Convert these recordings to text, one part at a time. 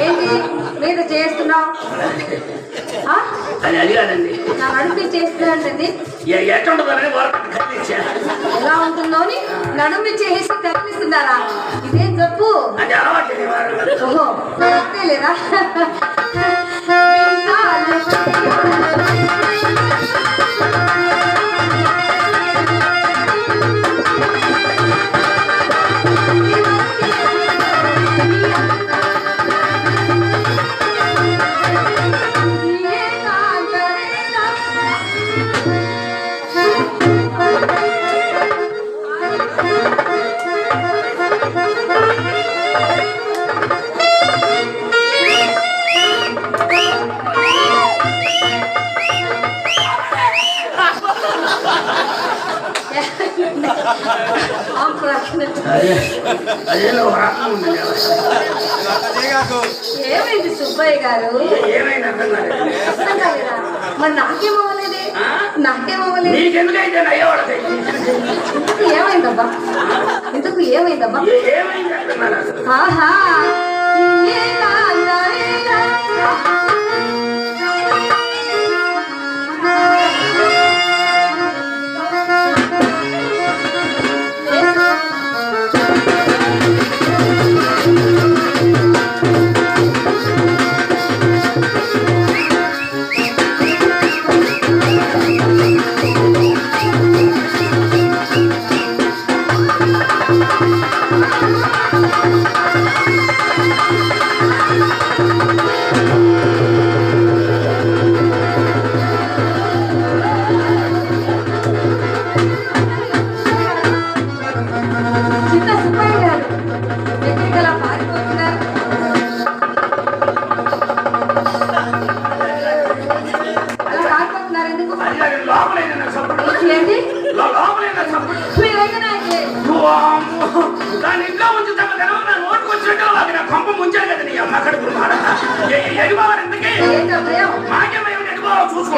ఏంటి? మీద చేస్తున్నావు నా నడిపి ఎట్టుంటుందని కట్టించాను ఎలా ఉంటుందో అని నడుమి చేసి కనిపిస్తున్నారా? ఇదేం తప్పు అది అలవాటు ఇది వారు. ఓహో తప్పే లేదా? ఏమైంది సుబ్బయ్య గారు? ఏ- ఏమైంది అర్థం కాలేదు? అర్థం కాలేదా మరి నాకేమవ్వలేదే నాకేమవ్వలేదు. నీకెందుకైతే ఏమైందబ్బా? ఇంతకు ఏమైందబ్బా? ఏమైంది ఆహా.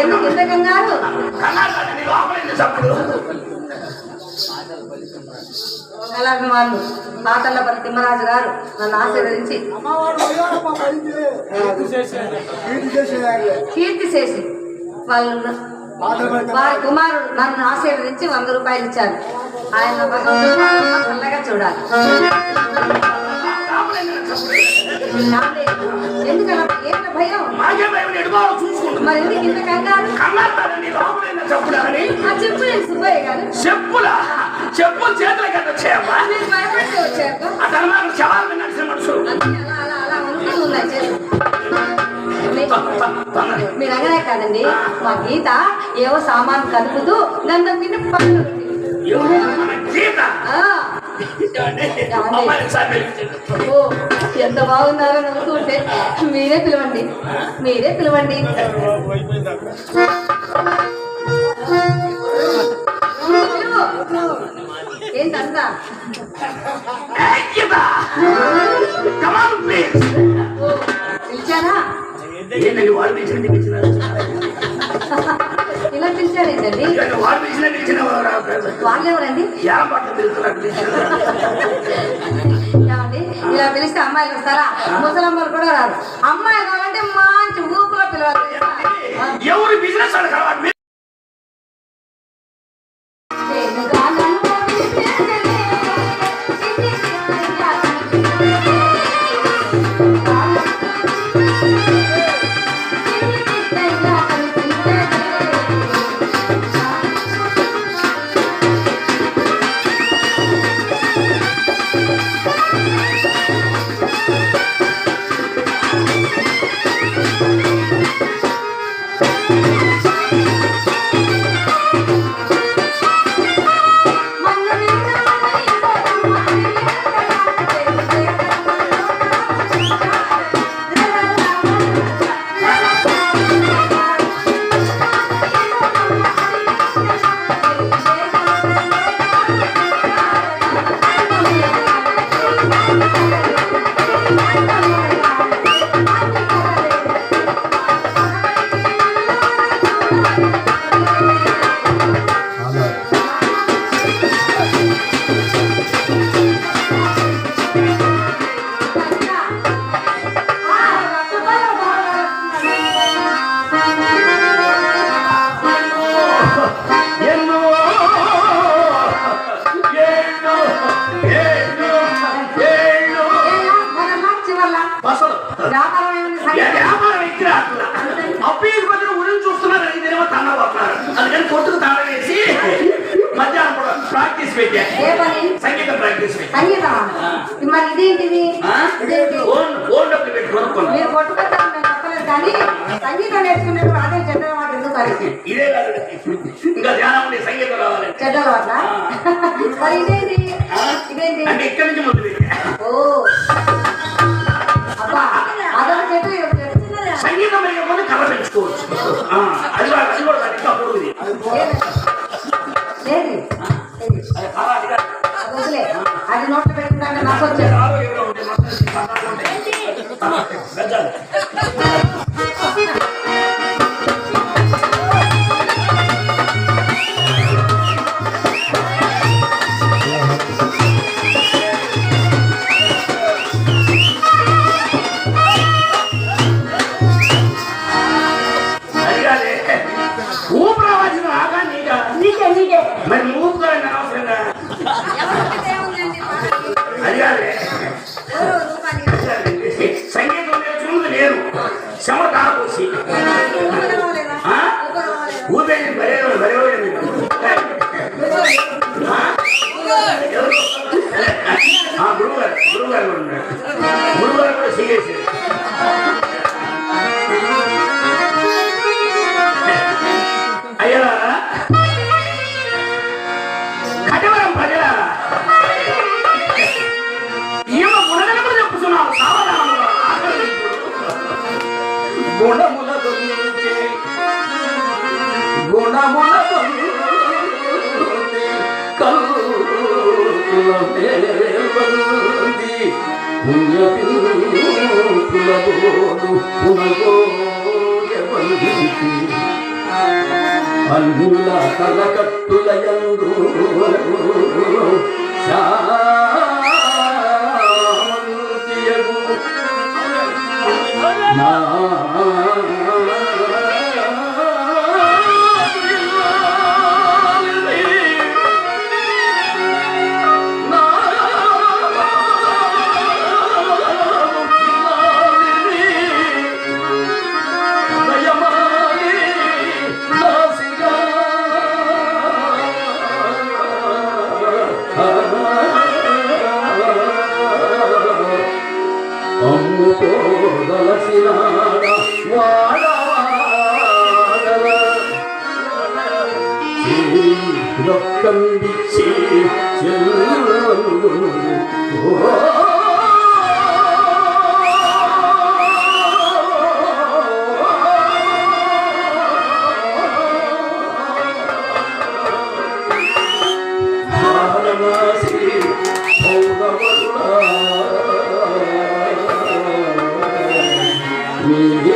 ఎందుకు ఇంత కంగారు? సప్పుడు కళాభిమానులు పాతల్లపల్లి తిమ్మరాజు గారు నన్ను ఆశీర్వదించి కీర్తి చేసి వాళ్ళు వారి కుమారుడు నన్ను ఆశీర్వదించి వంద రూపాయలు ఇచ్చారు. ఆయన చల్లగా చూడాలి? ఎందుకలా మరి ఎందుకు ఇంత కంగారు? లోపలైన ఆ సుబ్బయ్య గారు. చెప్పులా చెప్పులు మీరు భయపడితే వచ్చాక అతను నాకు శవాలు నడిచిన మనుషులు అన్నీ అలా అలా అలా ఉన్నాయి చేతులు. మీరు అనగానే కాదండి. మా గీత ఏవో సామాన్ కలుపుతూ నన్ను విని పనులు ఎంత బాగున్నారో అనుకుంటే మీరే పిలవండి. మీరే పిలవండి. ఏంటంతా పిలిచారా ఏంటండి పిలిచినారు యాం పట్ల పిలుస్తున్నారు పిలిచినారు ఏమండి? ఇలా పిలిస్తే అమ్మాయిలు వస్తారా? ముసలమ్మలు కూడా రారు. అమ్మాయి కావాలంటే మంచి కొట్టుకు తాళవేసి మధ్యాహ్నం ప్రాక్టీస్ సంగీతం ప్రాక్టీస్ సంగీతం మరి ఇదేంటిది? ఓన్ సంగీతం అదే చెడ్డ మాట ఎందుకు ఇదే ఇంకా ధ్యానం సంగీతం రావాలి. చెడ్డ మాట? మరి ఇదేంటి? మరి ఊపుగా నా అవసరం అడిగారు chama da água. పునయో అల్లుల తలకట్టులయందు శాంతియగు నా 역감 빛이 주는 Mm-hmm.